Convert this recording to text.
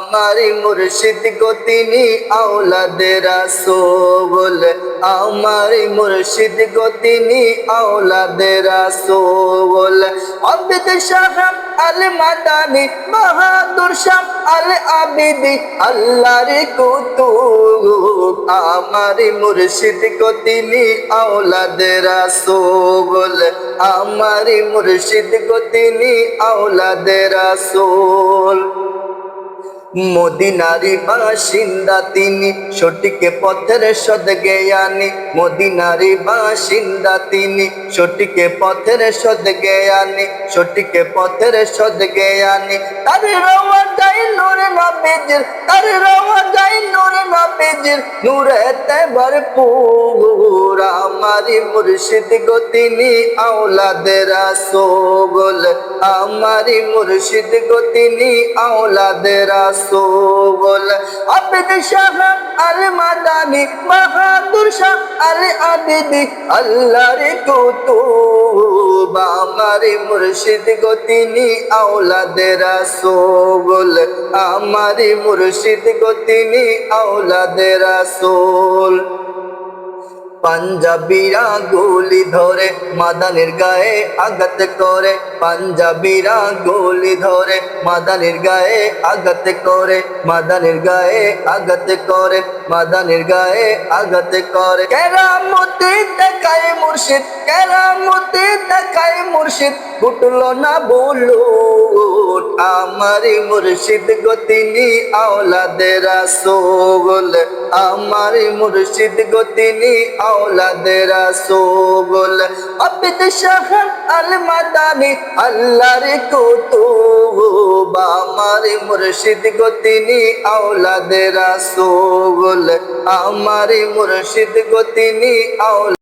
আমারি মুর্শিদ গো, তিনি আওলাদে রাসূল। আমারি মুর্শিদ গো, তিনি আওলাদে রাসূল। আবিদ শাহ আল মাদানি, বাহাদুর শাহ আল আবিদি, আল্লাহর কুতুব। আমারি মুর্শিদ গো, তিনি আওলাদে রাসূল। আমারি মুর্শিদ গো, তিনি আওলাদে রাসূল। মদিনারি বাসিন্দা তিনি সঠিক পথের সদ জ্ঞানী মদিনারি বাসিন্দা তিনি সঠিক পথের সদ জ্ঞানী সঠিক পথের সদ জ্ঞানী তার রওয়া যাই নূর নবীজির, তার রওয়া যাই নূর নবীজির নূরেতে ভরপুর। আমারি মুর্শিদ গো, তিনি আওলাদে রাসূল। আমারি মুর্শিদ গো, তিনি আওলাদে রাসূল। আবিদ শাহ আল মাদানি বাহাদুর শাহ আল আবিদি আল্লাহর কুতুব। আমারি মুর্শিদ গো তিনি আওলাদে রাসূল। আমার মুর্শিদ গো তিনি পাঞ্জাবিরা গুলি ধরে, মাদানের গায়ে আঘাত করে। পাঞ্জাবিরা গুলি ধরে, মাদানের গায়ে আঘাত করে। মাদানের গায়ে আঘাত করে, মাদানের গায়ে আঘাত করে। কেরামতি দেখায় মুর্শিদ, কেরামতি দেখায় মুর্শিদ, ফুটলো না বলো। আমারি মুর্শিদ গো, তিনি আওলাদে রাসূল। আমারি মুর্শিদ গো, তিনি আওলাদে রাসূল। আবিদ শাহ আল মাদানি আল্লাহর কুতুব। আমারি মুর্শিদ গো, তিনি আওলাদে রাসূল। আমারি মুর্শিদ গো, তিনি আওলাদে